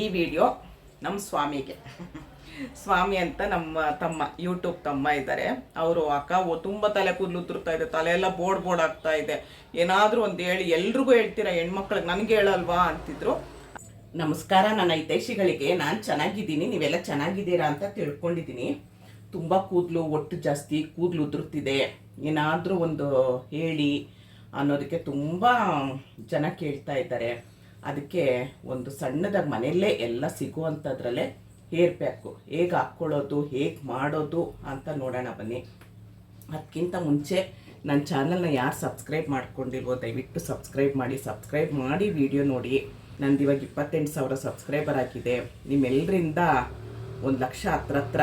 ಈ ವಿಡಿಯೋ ನಮ್ಮ ಸ್ವಾಮಿಗೆ. ಸ್ವಾಮಿ ಅಂತ ನಮ್ಮ ತಮ್ಮ ಯೂಟ್ಯೂಬ್ ತಮ್ಮ ಇದ್ದಾರೆ. ಅವರು ಅಕ್ಕ, ಓ, ತುಂಬ ತಲೆ ಕೂದಲು ಉದುರ್ತಾ ಇದೆ ತಲೆ ಎಲ್ಲ ಬೋರ್ಡ್ ಬೋರ್ಡ್ ಆಗ್ತಾ ಇದೆ. ಏನಾದರೂ ಒಂದು ಹೇಳಿ, ಎಲ್ರಿಗೂ ಹೇಳ್ತೀರಾ ಹೆಣ್ಮಕ್ಳಿಗೆ ನನಗೆ ಹೇಳಲ್ವಾ ಅಂತಿದ್ರು. ನಮಸ್ಕಾರ, ನನ್ನ ಹಿತೈಷಿಗಳಿಗೆ. ನಾನು ಚೆನ್ನಾಗಿದ್ದೀನಿ, ನೀವೆಲ್ಲ ಚೆನ್ನಾಗಿದ್ದೀರಾ ಅಂತ ತಿಳ್ಕೊಂಡಿದ್ದೀನಿ. ತುಂಬ ಕೂದಲು ಒಟ್ಟು ಜಾಸ್ತಿ ಕೂದಲು ಉದುರುತ್ತಿದೆ ಏನಾದರೂ ಒಂದು ಹೇಳಿ ಅನ್ನೋದಕ್ಕೆ ತುಂಬ ಜನ ಕೇಳ್ತಾ ಇದ್ದಾರೆ. ಅದಕ್ಕೆ ಒಂದು ಸಣ್ಣದಾಗಿ ಮನೆಯಲ್ಲೇ ಎಲ್ಲ ಸಿಗುವಂಥದ್ರಲ್ಲೇ ಹೇರ್ ಪ್ಯಾಕು. ಹೇಗೆ ಹಾಕ್ಕೊಳ್ಳೋದು, ಹೇಗೆ ಮಾಡೋದು ಅಂತ ನೋಡೋಣ ಬನ್ನಿ. ಅದಕ್ಕಿಂತ ಮುಂಚೆ ನನ್ನ ಚಾನಲ್ನ ಯಾರು ಸಬ್ಸ್ಕ್ರೈಬ್ ಮಾಡ್ಕೊಂಡಿಲ್ವೋ, ದಯವಿಟ್ಟು ಸಬ್ಸ್ಕ್ರೈಬ್ ಮಾಡಿ. ಸಬ್ಸ್ಕ್ರೈಬ್ ಮಾಡಿ ವಿಡಿಯೋ ನೋಡಿ. ನಂದು ಇವಾಗ ಇಪ್ಪತ್ತೆಂಟು ಸಾವಿರ ಸಬ್ಸ್ಕ್ರೈಬರ್ ಆಗಿದೆ. ನಿಮ್ಮೆಲ್ಲರಿಂದ ಒಂದು ಲಕ್ಷ ಹತ್ರ ಹತ್ರ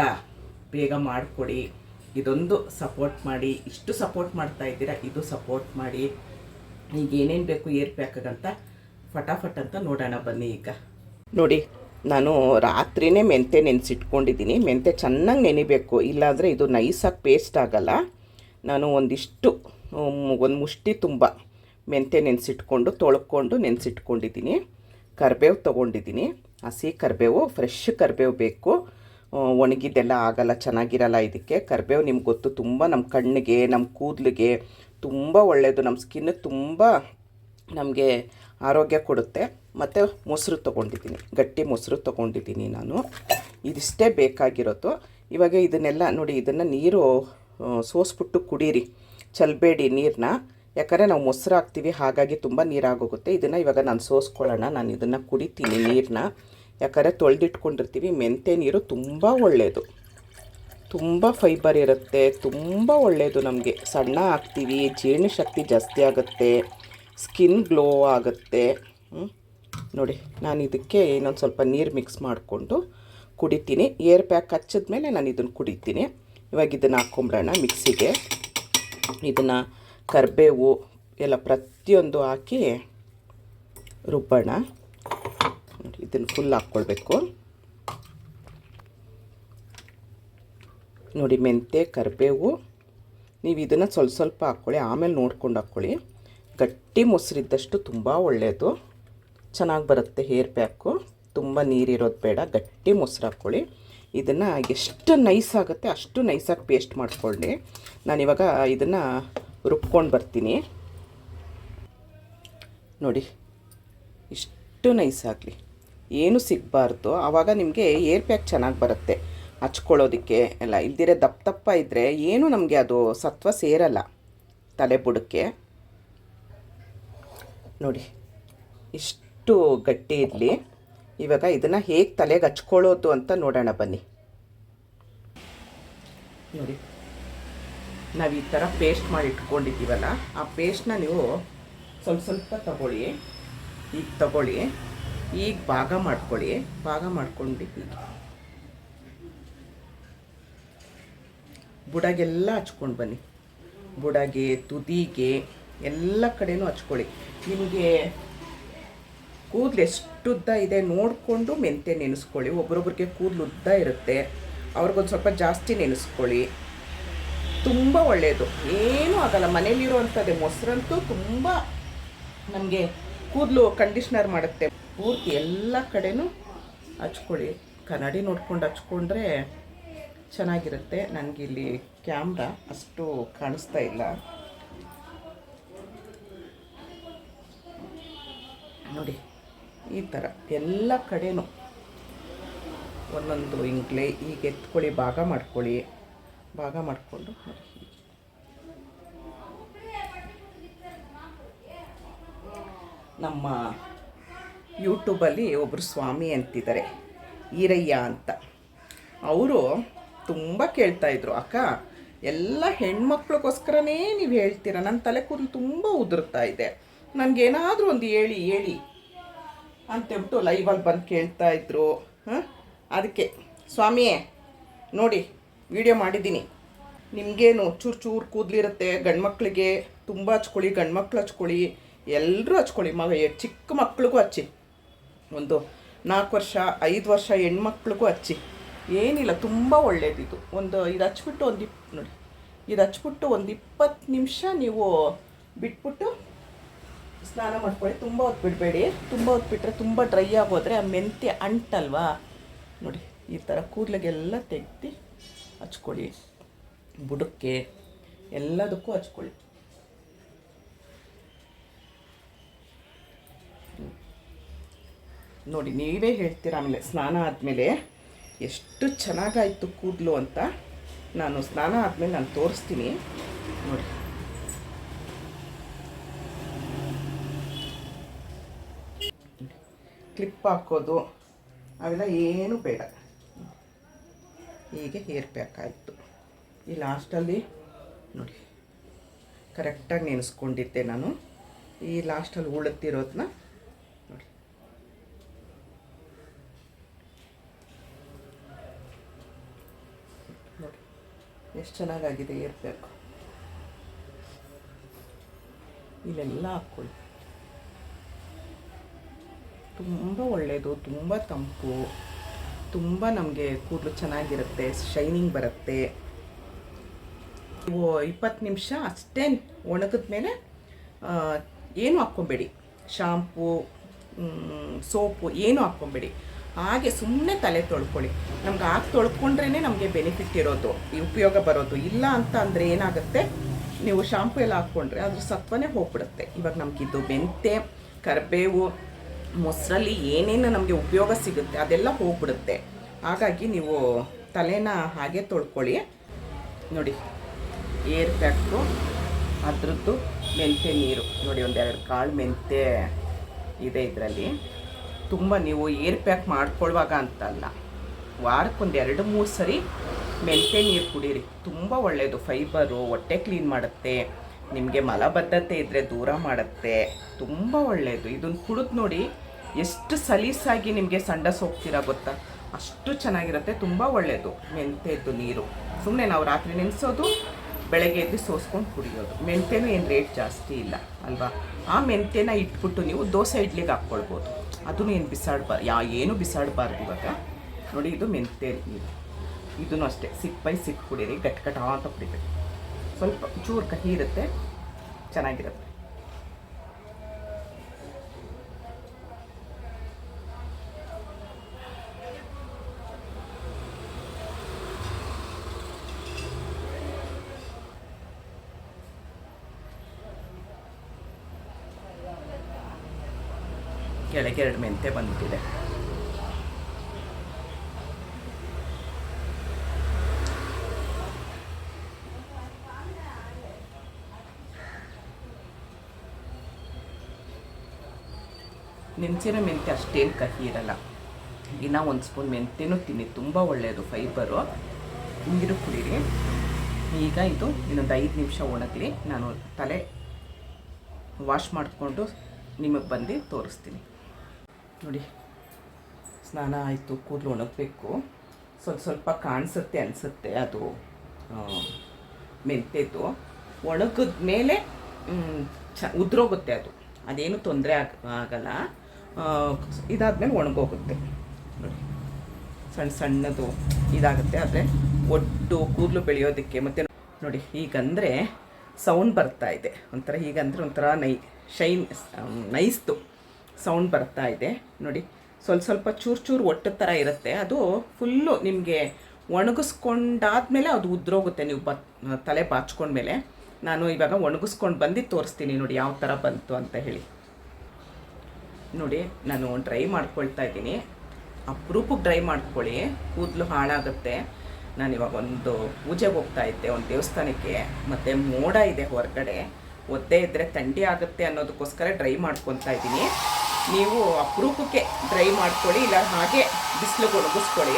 ಬೇಗ ಮಾಡಿಕೊಡಿ. ಇದೊಂದು ಸಪೋರ್ಟ್ ಮಾಡಿ. ಇಷ್ಟು ಸಪೋರ್ಟ್ ಮಾಡ್ತಾ ಇದ್ದೀರಾ, ಇದು ಸಪೋರ್ಟ್ ಮಾಡಿ. ಈಗ ಏನೇನು ಬೇಕು ಏರ್ ಪ್ಯಾಕಗಂತ ಫಟಾಫಟ್ ಅಂತ ನೋಡೋಣ ಬನ್ನಿ ಈಗ. ನೋಡಿ, ನಾನು ರಾತ್ರಿನೇ ಮೆಂತೆ ನೆನೆಸಿಟ್ಕೊಂಡಿದ್ದೀನಿ. ಮೆಂತೆ ಚೆನ್ನಾಗಿ ನೆನಿಬೇಕು. ಇಲ್ಲಾಂದರೆ ಇದು ನೈಸಾಗಿ ಪೇಸ್ಟ್ ಆಗಲ್ಲ. ನಾನು ಒಂದಿಷ್ಟು, ಒಂದು ಮುಷ್ಟಿ ತುಂಬ ಮೆಂತೆ ನೆನೆಸಿಟ್ಕೊಂಡು, ತೊಳ್ಕೊಂಡು ನೆನೆಸಿಟ್ಕೊಂಡಿದ್ದೀನಿ. ಕರಿಬೇವು ತೊಗೊಂಡಿದ್ದೀನಿ. ಹಸಿ ಕರಿಬೇವು ಫ್ರೆಶ್ ಕರಿಬೇವು ಬೇಕು. ಒಣಗಿದ್ದೆಲ್ಲ ಆಗಲ್ಲ, ಚೆನ್ನಾಗಿರಲ್ಲ ಇದಕ್ಕೆ. ಕರಿಬೇವು ನಿಮ್ಗೆ ಗೊತ್ತು, ತುಂಬ ನಮ್ಮ ಕಣ್ಣಿಗೆ ನಮ್ಮ ಕೂದಲಿಗೆ ತುಂಬ ಒಳ್ಳೆಯದು ನಮ್ಮ ಸ್ಕಿನ್ ತುಂಬ ನಮಗೆ ಆರೋಗ್ಯ ಕೊಡುತ್ತೆ. ಮತ್ತು ಮೊಸರು ತೊಗೊಂಡಿದ್ದೀನಿ. ಗಟ್ಟಿ ಮೊಸರು ತೊಗೊಂಡಿದ್ದೀನಿ ನಾನು. ಇದಿಷ್ಟೇ ಬೇಕಾಗಿರೋದು. ಇವಾಗ ಇದನ್ನೆಲ್ಲ ನೋಡಿ, ಇದನ್ನು ನೀರು ಸೋಸ್ಬಿಟ್ಟು ಕುಡೀರಿ. ಚಲ್ಬೇಡಿ ನೀರನ್ನ ಯಾಕಂದರೆ ನಾವು ಮೊಸರು ಹಾಕ್ತೀವಿ, ಹಾಗಾಗಿ ತುಂಬ ನೀರಾಗೋಗುತ್ತೆ. ಇದನ್ನು ಇವಾಗ ನಾನು ಸೋಸ್ಕೊಳ್ಳೋಣ. ನಾನು ಇದನ್ನು ಕುಡಿತೀನಿ ನೀರನ್ನ ಯಾಕಂದರೆ ತೊಳೆದಿಟ್ಕೊಂಡಿರ್ತೀವಿ. ಮೆಂತೆ ನೀರು ತುಂಬ ಒಳ್ಳೆಯದು ತುಂಬ ಫೈಬರ್ ಇರುತ್ತೆ. ತುಂಬ ಒಳ್ಳೆಯದು ನಮಗೆ. ಸಣ್ಣ ಹಾಕ್ತೀವಿ. ಜೀರ್ಣಶಕ್ತಿ ಜಾಸ್ತಿ ಆಗುತ್ತೆ. ಸ್ಕಿನ್ ಗ್ಲೋ ಆಗುತ್ತೆ. ನೋಡಿ, ನಾನು ಇದಕ್ಕೆ ಇನ್ನೊಂದು ಸ್ವಲ್ಪ ನೀರು ಮಿಕ್ಸ್ ಮಾಡಿಕೊಂಡು ಕುಡಿತೀನಿ. ಏರ್ ಪ್ಯಾಕ್ ಹಚ್ಚಿದ್ಮೇಲೆ ನಾನು ಇದನ್ನು ಕುಡಿತೀನಿ. ಇವಾಗ ಇದನ್ನು ಹಾಕ್ಕೊಂಬಿಡೋಣ ಮಿಕ್ಸಿಗೆ. ಇದನ್ನು ಕರಿಬೇವು ಎಲ್ಲ ಪ್ರತಿಯೊಂದು ಹಾಕಿ ರುಬ್ಬೋಣ. ಇದನ್ನು ಫುಲ್ ಹಾಕ್ಕೊಳ್ಬೇಕು. ನೋಡಿ ಮೆಂತೆ ಕರಿಬೇವು, ನೀವು ಇದನ್ನು ಸ್ವಲ್ಪ ಸ್ವಲ್ಪ ಹಾಕ್ಕೊಳ್ಳಿ ಆಮೇಲೆ ನೋಡ್ಕೊಂಡು ಹಾಕ್ಕೊಳ್ಳಿ ಗಟ್ಟಿ ಮೊಸರಿದ್ದಷ್ಟು ತುಂಬ ಒಳ್ಳೆಯದು. ಚೆನ್ನಾಗಿ ಬರುತ್ತೆ ಹೇರ್ ಪ್ಯಾಕು. ತುಂಬ ನೀರಿರೋದು ಬೇಡ, ಗಟ್ಟಿ ಮೊಸರು ಹಾಕ್ಕೊಳ್ಳಿ. ಇದನ್ನು ಎಷ್ಟು ನೈಸ್ ಆಗುತ್ತೆ ಅಷ್ಟು ನೈಸಾಗಿ ಪೇಸ್ಟ್ ಮಾಡ್ಕೊಳ್ಳಿ. ನಾನಿವಾಗ ಇದನ್ನು ರುಬ್ಕೊಂಡು ಬರ್ತೀನಿ. ನೋಡಿ, ಇಷ್ಟು ನೈಸ್ ಆಗಲಿ. ಏನು ಸಿಗಬಾರ್ದು. ಆವಾಗ ನಿಮಗೆ ಏರ್ ಪ್ಯಾಕ್ ಚೆನ್ನಾಗಿ ಬರುತ್ತೆ. ಹಚ್ಕೊಳ್ಳೋದಕ್ಕೆ ಎಲ್ಲ. ಇಲ್ದಿರೆ ದಪ್ಪ ದಪ್ಪ ಇದ್ದರೆ ಏನು ನಮಗೆ ಅದು ಸತ್ವ ಸೇರಲ್ಲ. ತಲೆ ಬುಡಕ್ಕೆ. ನೋಡಿ, ಇಷ್ಟು ಗಟ್ಟಿ ಇರಲಿ. ಇವಾಗ ಇದನ್ನು ಹೇಗೆ ತಲೆಗೆ ಹಚ್ಕೊಳ್ಳೋದು ಅಂತ ನೋಡೋಣ ಬನ್ನಿ. ನೋಡಿ, ನಾವು ಈ ಥರ ಪೇಸ್ಟ್ ಮಾಡಿ ಇಟ್ಕೊಂಡಿದ್ದೀವಲ್ಲ, ಆ ಪೇಸ್ಟ್ನ ನೀವು ಸ್ವಲ್ಪ ಸ್ವಲ್ಪ ತಗೊಳ್ಳಿ. ಈಗ ತಗೊಳ್ಳಿ. ಈಗ ಭಾಗ ಮಾಡ್ಕೊಳ್ಳಿ. ಭಾಗ ಮಾಡ್ಕೊಂಡು ಬುಡಗೆಲ್ಲ ಹಚ್ಕೊಂಡು ಬನ್ನಿ. ಬುಡಗೆ, ತುದಿಗೆ ಎಲ್ಲ ಕಡೆನೂ ಹಚ್ಕೊಳ್ಳಿ. ನಿಮಗೆ ಕೂದಲು ಎಷ್ಟು ಉದ್ದ ಇದೆ ನೋಡಿಕೊಂಡು ಮೆಂತೆ ನೆನೆಸ್ಕೊಳ್ಳಿ. ಒಬ್ರೊಬ್ರಿಗೆ ಕೂದಲು ಉದ್ದ ಇರುತ್ತೆ. ಅವ್ರಿಗೊಂದು ಸ್ವಲ್ಪ ಜಾಸ್ತಿ ನೆನೆಸ್ಕೊಳ್ಳಿ. ತುಂಬ ಒಳ್ಳೆಯದು ಏನೂ ಆಗಲ್ಲ. ಮನೇಲಿರುವಂಥದ್ದೇ ಮೊಸರಂತೂ ತುಂಬ ನಮಗೆ ಕೂದಲು ಕಂಡೀಷ್ನರ್ ಮಾಡುತ್ತೆ. ಪೂರ್ತಿ ಎಲ್ಲ ಕಡೆನೂ ಹಚ್ಕೊಳ್ಳಿ. ಕನ್ನಡಿ ನೋಡ್ಕೊಂಡು ಹಚ್ಕೊಂಡ್ರೆ ಚೆನ್ನಾಗಿರುತ್ತೆ. ನನಗಿಲ್ಲಿ ಕ್ಯಾಮ್ರಾ ಅಷ್ಟು ಕಾಣಿಸ್ತಾ ಇಲ್ಲ. ನೋಡಿ, ಈ ಥರ ಎಲ್ಲ ಕಡೆನೂ ಒಂದೊಂದು ಇಂಗ್ಲೆ ಈಗ ಎತ್ಕೊಳ್ಳಿ, ಭಾಗ ಮಾಡ್ಕೊಳ್ಳಿ, ಭಾಗ ಮಾಡಿಕೊಂಡು ನಮ್ಮ ಯೂಟ್ಯೂಬಲ್ಲಿ ಒಬ್ಬರು ಸ್ವಾಮಿ ಅಂತಿದ್ದಾರೆ, ಈರಯ್ಯ ಅಂತ. ಅವರು ತುಂಬ ಕೇಳ್ತಾಯಿದ್ರು ಅಕ್ಕ, ಎಲ್ಲ ಹೆಣ್ಮಕ್ಳಿಗೋಸ್ಕರನೇ ನೀವು ಹೇಳ್ತೀರ? ನನ್ನ ತಲೆ ಕೂದಲು ತುಂಬ ಉದುರ್ತಾ ಇದೆ. ನನಗೇನಾದರೂ ಒಂದು ಹೇಳಿ ಹೇಳಿ ಅಂತೇಳ್ಬಿಟ್ಟು ಲೈವಲ್ಲಿ ಬಂದು ಕೇಳ್ತಾ ಇದ್ರು. ಹಾಂ? ಅದಕ್ಕೆ, ಸ್ವಾಮಿಯೇ, ನೋಡಿ ವಿಡಿಯೋ ಮಾಡಿದ್ದೀನಿ. ನಿಮಗೇನು ಚೂರು ಚೂರು ಕೂದಲಿರುತ್ತೆ, ಗಂಡ್ಮಕ್ಳಿಗೆ ತುಂಬ ಹಚ್ಕೊಳ್ಳಿ, ಗಂಡ್ಮಕ್ಳು ಹಚ್ಕೊಳ್ಳಿ ಎಲ್ಲರೂ ಹಚ್ಕೊಳ್ಳಿ, ಮಗ ಚಿಕ್ಕ ಮಕ್ಳಿಗೂ ಹಚ್ಚಿ. ಒಂದು ನಾಲ್ಕು ವರ್ಷ, ಐದು ವರ್ಷ ಹೆಣ್ಮಕ್ಳಿಗೂ ಹಚ್ಚಿ. ಏನಿಲ್ಲ, ತುಂಬ ಒಳ್ಳೇದಿದು. ಒಂದು ಇದು ಹಚ್ಬಿಟ್ಟು ಒಂದು ಇಪ್ ನೋಡಿ, ಇದು ಹಚ್ಬಿಟ್ಟು ಒಂದು ಇಪ್ಪತ್ತು ನಿಮಿಷ ನೀವು ಬಿಟ್ಬಿಟ್ಟು ಸ್ನಾನ ಮಾಡ್ಕೊಳ್ಳಿ ತುಂಬ ಹೊತ್ತು ಬಿಡಬೇಡಿ. ತುಂಬ ಹೊತ್ತು ತುಂಬ ಡ್ರೈ ಆಗೋದ್ರೆ ಆ ಮೆಂತ್ಯ ಅಂಟಲ್ವಾ? ನೋಡಿ, ಈ ಥರ ಕೂದಲಿಗೆಲ್ಲ ತೆಗ್ದು ಹಚ್ಕೊಳ್ಳಿ ಬುಡಕ್ಕೆ ಎಲ್ಲದಕ್ಕೂ ಹಚ್ಕೊಳ್ಳಿ ನೋಡಿ, ನೀವೇ ಹೇಳ್ತೀರ ಆಮೇಲೆ ಸ್ನಾನ ಆದಮೇಲೆ ಎಷ್ಟು ಚೆನ್ನಾಗಾಯಿತು ಕೂದಲು ಅಂತ. ನಾನು ಸ್ನಾನ ಆದಮೇಲೆ ನಾನು ತೋರಿಸ್ತೀನಿ. ನೋಡಿ. ಕ್ಲಿಪ್ ಹಾಕೋದು. ಅವೆಲ್ಲ ಏನು ಬೇಡ. ಹೀಗೆ ಹೇರ್ ಪ್ಯಾಕ್ ಆಯಿತು. ಈ ಲಾಸ್ಟಲ್ಲಿ ನೋಡಿ ಕರೆಕ್ಟಾಗಿ ನೆನೆಸ್ಕೊಂಡಿದ್ದೆ ನಾನು. ಈ ಲಾಸ್ಟಲ್ಲಿ ಉಳುತ್ತಿರೋದನ್ನ ನೋಡಿ. ನೋಡಿ, ಎಷ್ಟು ಚೆನ್ನಾಗಾಗಿದೆ ಪ್ಯಾಕ್ ಇಲ್ಲೆಲ್ಲ ಹಾಕ್ಕೊಳ್ಳಿ. ತುಂಬ ಒಳ್ಳೆಯದು ತುಂಬ ತಂಪು, ತುಂಬ ನಮಗೆ ಕೂದಲು ಚೆನ್ನಾಗಿರುತ್ತೆ, ಶೈನಿಂಗ್ ಬರುತ್ತೆ. ಇಪ್ಪತ್ತು ನಿಮಿಷ ಅಷ್ಟೇ ಒಣಗಿದ ಮೇಲೆ ಏನು ಹಾಕ್ಕೊಬೇಡಿ. ಶಾಂಪು ಸೋಪು ಏನು ಹಾಕ್ಕೊಬೇಡಿ. ಹಾಗೆ ಸುಮ್ಮನೆ ತಲೆ ತೊಳ್ಕೊಳ್ಳಿ. ನಮ್ಗೆ ಹಾಕಿ ತೊಳ್ಕೊಂಡ್ರೇ ನಮಗೆ ಬೆನಿಫಿಟ್ ಇರೋದು ಉಪಯೋಗ ಬರೋದು. ಇಲ್ಲ ಅಂತ ಅಂದರೆ ಏನಾಗುತ್ತೆ? ನೀವು ಶಾಂಪು ಎಲ್ಲ ಹಾಕ್ಕೊಂಡ್ರೆ ಅದ್ರ ಸತ್ವನೇ ಹೋಗ್ಬಿಡುತ್ತೆ. ಇವಾಗ ನಮಗಿದ್ದು ಮೆಂತೆ, ಕರಿಬೇವು ಮೊಸರಲ್ಲಿ ಏನೇನು ನಮಗೆ ಉಪಯೋಗ ಸಿಗುತ್ತೆ, ಅದೆಲ್ಲ ಹೋಗ್ಬಿಡುತ್ತೆ. ಹಾಗಾಗಿ ನೀವು ತಲೆನ ಹಾಗೆ ತೊಳ್ಕೊಳ್ಳಿ. ನೋಡಿ, ಏರ್ ಪ್ಯಾಕು ಅದರದ್ದು ಮೆಂತೆ ನೀರು. ನೋಡಿ, ಒಂದೆರಡು ಕಾಳು ಮೆಂತೆ ಇದೆ ಇದರಲ್ಲಿ. ತುಂಬ ನೀವು ಏರ್ ಪ್ಯಾಕ್ ಮಾಡ್ಕೊಳ್ಳುವಾಗ ಅಂತಲ್ಲ ವಾರಕ್ಕೊಂದು ಎರಡು ಮೂರು ಸರಿ ಮೆಂತೆ ನೀರು ಕುಡೀರಿ. ತುಂಬ ಒಳ್ಳೆಯದು ಫೈಬರು, ಹೊಟ್ಟೆ ಕ್ಲೀನ್ ಮಾಡುತ್ತೆ. ನಿಮಗೆ ಮಲಬದ್ಧತೆ ಇದ್ದರೆ ದೂರ ಮಾಡುತ್ತೆ. ತುಂಬ ಒಳ್ಳೆಯದು ಇದನ್ನು ಕುಡಿದು ನೋಡಿ ಎಷ್ಟು ಸಲೀಸಾಗಿ ನಿಮಗೆ ಸಂಡಸ್ ಹೋಗ್ತೀರಾ ಗೊತ್ತಾ? ಅಷ್ಟು ಚೆನ್ನಾಗಿರುತ್ತೆ, ತುಂಬ ಒಳ್ಳೆಯದು ಮೆಂತೆದ್ದು ನೀರು. ಸುಮ್ಮನೆ ನಾವು ರಾತ್ರಿ ನೆನೆಸೋದು ಬೆಳಗ್ಗೆ ಎದ್ದು ಸೋಸ್ಕೊಂಡು ಕುಡಿಯೋದು. ಮೆಂತೆನೂ ಏನು ರೇಟ್ ಜಾಸ್ತಿ ಇಲ್ಲ, ಅಲ್ವಾ? ಆ ಮೆಂತೆನ ಇಟ್ಬಿಟ್ಟು ನೀವು ದೋಸೆ ಇಡ್ಲಿಗೆ ಹಾಕ್ಕೊಳ್ಬೋದು. ಅದನ್ನು ಏನು ಬಿಸಾಡಬಾರ್ದು ಯಾ, ಏನು ಬಿಸಾಡಬಾರ್ದು ಇವಾಗ. ನೋಡಿ, ಇದು ಮೆಂತೆ ನೀರು. ಇದನ್ನು ಅಷ್ಟೇ. ಸಿಪ್ಪೈ ಸಿಪ್ಪು ಕುಡೀರಿ ಗಟ್ಕಟ ಗಟ್ ಅಂತ ಕುಡಿಬೇಕು. ಸ್ವಲ್ಪ ಚೂರು ಕಹಿ ಇರುತ್ತೆ. ಚೆನ್ನಾಗಿರುತ್ತೆ. ಕೆಳಗೆ ಎರಡು ಮೆಂತೆ ಬಂದ್ಬಿಟ್ಟಿದೆ. ನೆನೆಸಿರೋ ಮೆಂತೆ ಅಷ್ಟೇನು ಕಹಿ ಇರಲ್ಲ. ಇನ್ನೂ ಒಂದು ಸ್ಪೂನ್ ಮೆಂತೆನೂ ತಿನ್ನಿ, ತುಂಬ ಒಳ್ಳೆಯದು ಫೈಬರು ನೀರು ಕುಡೀರಿ. ಈಗ ಇದು ಇನ್ನೊಂದು ಐದು ನಿಮಿಷ ಒಣಗಲಿ ನಾನು ತಲೆ ವಾಶ್ ಮಾಡಿಕೊಂಡು ನಿಮಗೆ ಬಂದು ತೋರಿಸ್ತೀನಿ. ನೋಡಿ, ಸ್ನಾನ ಆಯಿತು, ಕೂದಲು ಒಣಗಬೇಕು. ಸ್ವಲ್ಪ ಸ್ವಲ್ಪ ಕಾಣಿಸುತ್ತೆ, ಅನಿಸುತ್ತೆ ಅದು ಮೆಂತ್ಯದ್ದು. ಒಣಗಿದ ಮೇಲೆ ಚ, ಉದುರೋಗುತ್ತೆ ಅದು. ಅದೇನು ತೊಂದರೆ ಆಗ, ಆಗಲ್ಲ. ಇದಾದ್ಮೇಲೆ ಒಣಗೋಗುತ್ತೆ. ನೋಡಿ ಸಣ್ಣ ಸಣ್ಣದು ಇದಾಗುತ್ತೆ, ಆದರೆ ಒಟ್ಟು ಕೂದಲು ಬೆಳೆಯೋದಕ್ಕೆ ಮತ್ತು ನೋಡಿ, ಹೀಗಂದರೆ ಸೌಂಡ್ ಬರ್ತಾ ಇದೆ. ಒಂಥರ ಹೀಗಂದ್ರೆ ಒಂಥರ ನೈ ಶೈನ್ ನೈಸ್ತು ಸೌಂಡ್ ಬರ್ತಾ ಇದೆ. ನೋಡಿ, ಸ್ವಲ್ಪ ಸ್ವಲ್ಪ ಚೂರು ಚೂರು ಒಟ್ಟು ಥರ ಇರುತ್ತೆ. ಅದು ಫುಲ್ಲು ನಿಮಗೆ ಒಣಗಿಸ್ಕೊಂಡಾದ್ಮೇಲೆ ಅದು ಉದ್ರೋಗುತ್ತೆ. ನೀವು ಬತ್, ತಲೆ ಬಾಚ್ಕೊಂಡ್ಮೇಲೆ. ನಾನು ಇವಾಗ ಒಣಗಿಸ್ಕೊಂಡು ಬಂದು ತೋರಿಸ್ತೀನಿ ನೋಡಿ, ಯಾವ ಥರ ಬಂತು ಅಂತ ಹೇಳಿ. ನೋಡಿ, ನಾನು ಡ್ರೈ ಮಾಡ್ಕೊಳ್ತಾ ಇದ್ದೀನಿ. ಅಪರೂಪಕ್ಕೆ ಡ್ರೈ ಮಾಡ್ಕೊಳ್ಳಿ. ಕೂದಲು ಹಾಳಾಗುತ್ತೆ. ನಾನು ಇವಾಗ ಒಂದು ಪೂಜೆಗೆ ಹೋಗ್ತಾ ಇದ್ದೆ, ಒಂದು ದೇವಸ್ಥಾನಕ್ಕೆ. ಮತ್ತು ಮೋಡ ಇದೆ ಹೊರಗಡೆ. ಒದ್ದೆ ಇದ್ದರೆ ಥಂಡಿ ಆಗುತ್ತೆ ಅನ್ನೋದಕ್ಕೋಸ್ಕರ ಡ್ರೈ ಮಾಡ್ಕೊತಾ ಇದ್ದೀನಿ. ನೀವು ಅಪರೂಪಕ್ಕೆ ಡ್ರೈ ಮಾಡ್ಕೊಳ್ಳಿ ಇಲ್ಲ ಹಾಗೆ ಬಿಸಿಲು ಒಣಗಿಸ್ಕೊಳ್ಳಿ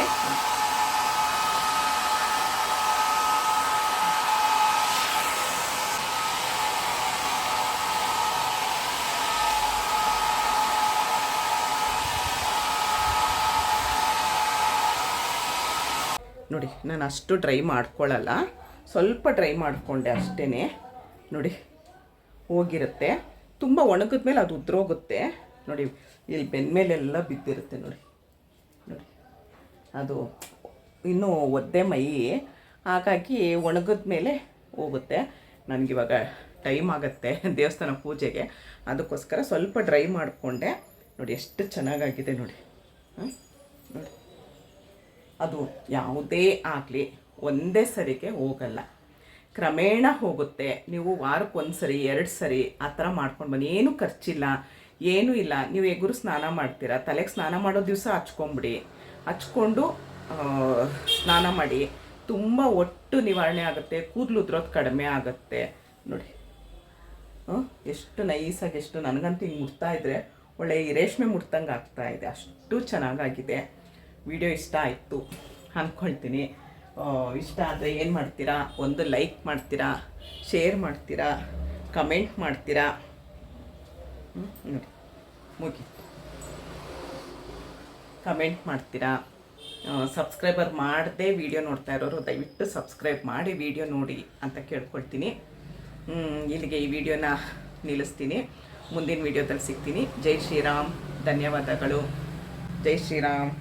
ನೋಡಿ, ನಾನು ಅಷ್ಟು ಡ್ರೈ ಮಾಡ್ಕೊಳ್ಳಲ್ಲ ಸ್ವಲ್ಪ ಡ್ರೈ ಮಾಡಿಕೊಂಡೆ ಅಷ್ಟೇ ನೋಡಿ, ಹೋಗಿರುತ್ತೆ. ತುಂಬ ಒಣಗಿದ ಮೇಲೆ ಅದು ಉದ್ರೋಗುತ್ತೆ. ನೋಡಿ, ಇಲ್ಲಿ ಬೆನ್ಮೇಲೆಲ್ಲ ಬಿದ್ದಿರುತ್ತೆ ನೋಡಿ. ನೋಡಿ, ಅದು ಇನ್ನೂ ಒದ್ದೆ ಮೈ. ಹಾಗಾಗಿ ಒಣಗಿದ ಮೇಲೆ ಹೋಗುತ್ತೆ. ನನಗಿವಾಗ ಟೈಮ್ ಆಗುತ್ತೆ ದೇವಸ್ಥಾನ ಪೂಜೆಗೆ. ಅದಕ್ಕೋಸ್ಕರ ಸ್ವಲ್ಪ ಡ್ರೈ ಮಾಡಿಕೊಂಡೆ. ನೋಡಿ, ಎಷ್ಟು ಚೆನ್ನಾಗಾಗಿದೆ ನೋಡಿ. ಹಾಂ ನೋಡಿ. ಅದು ಯಾವುದೇ ಆಗಲಿ ಒಂದೇ ಸರಿಗೆ ಹೋಗಲ್ಲ. ಕ್ರಮೇಣ ಹೋಗುತ್ತೆ. ನೀವು ವಾರಕ್ಕೆ ಒಂದು ಸರಿ, ಎರಡು ಸರಿ ಆ ಥರ ಮಾಡ್ಕೊಂಡು ಬನ್ನಿ. ಏನೂ ಖರ್ಚಿಲ್ಲ, ಏನೂ ಇಲ್ಲ. ನೀವು ಎಗುರು ಸ್ನಾನ ಮಾಡ್ತೀರಾ? ತಲೆಗೆ ಸ್ನಾನ ಮಾಡೋ ದಿವಸ ಹಚ್ಕೊಂಬಿಡಿ. ಹಚ್ಕೊಂಡು ಸ್ನಾನ ಮಾಡಿ. ತುಂಬ ಒಟ್ಟು ನಿವಾರಣೆ ಆಗುತ್ತೆ. ಕೂದಲು ಉದ್ರೋದು ಕಡಿಮೆ ಆಗುತ್ತೆ. ನೋಡಿ? ಎಷ್ಟು ನೈಸಾಗಿ, ಎಷ್ಟು ನನಗಂತೂ ಹಿಂಗೆ ಮುಟ್ತಾ ಇದ್ರೆ ಒಳ್ಳೆ ರೇಷ್ಮೆ ಮುಟ್ದಂಗೆ ಆಗ್ತಾ ಇದೆ. ಅಷ್ಟು ಚೆನ್ನಾಗಾಗಿದೆ. ವಿಡಿಯೋ ಇಷ್ಟ ಆಯಿತು ಅಂದ್ಕೊಳ್ತೀನಿ ಇಷ್ಟ ಆದರೆ ಏನು ಮಾಡ್ತೀರಾ? ಒಂದು ಲೈಕ್ ಮಾಡ್ತೀರಾ? ಶೇರ್ ಮಾಡ್ತೀರಾ? ಕಮೆಂಟ್ ಮಾಡ್ತೀರಾ? ನೋಡಿ, ಮುಗಿ. ಕಮೆಂಟ್ ಮಾಡ್ತೀರಾ? ಸಬ್ಸ್ಕ್ರೈಬರ್ ಮಾಡದೆ ವಿಡಿಯೋ ನೋಡ್ತಾ ಇರೋರು ದಯವಿಟ್ಟು ಸಬ್ಸ್ಕ್ರೈಬ್ ಮಾಡಿ ವಿಡಿಯೋ ನೋಡಿ ಅಂತ ಕೇಳ್ಕೊಳ್ತೀನಿ. ಇಲ್ಲಿಗೆ ಈ ವಿಡಿಯೋನ ನಿಲ್ಲಿಸ್ತೀನಿ. ಮುಂದಿನ ವಿಡಿಯೋದಲ್ಲಿ ಸಿಗ್ತೀನಿ. ಜೈ ಶ್ರೀರಾಮ್. ಧನ್ಯವಾದಗಳು. ಜೈ ಶ್ರೀರಾಮ್.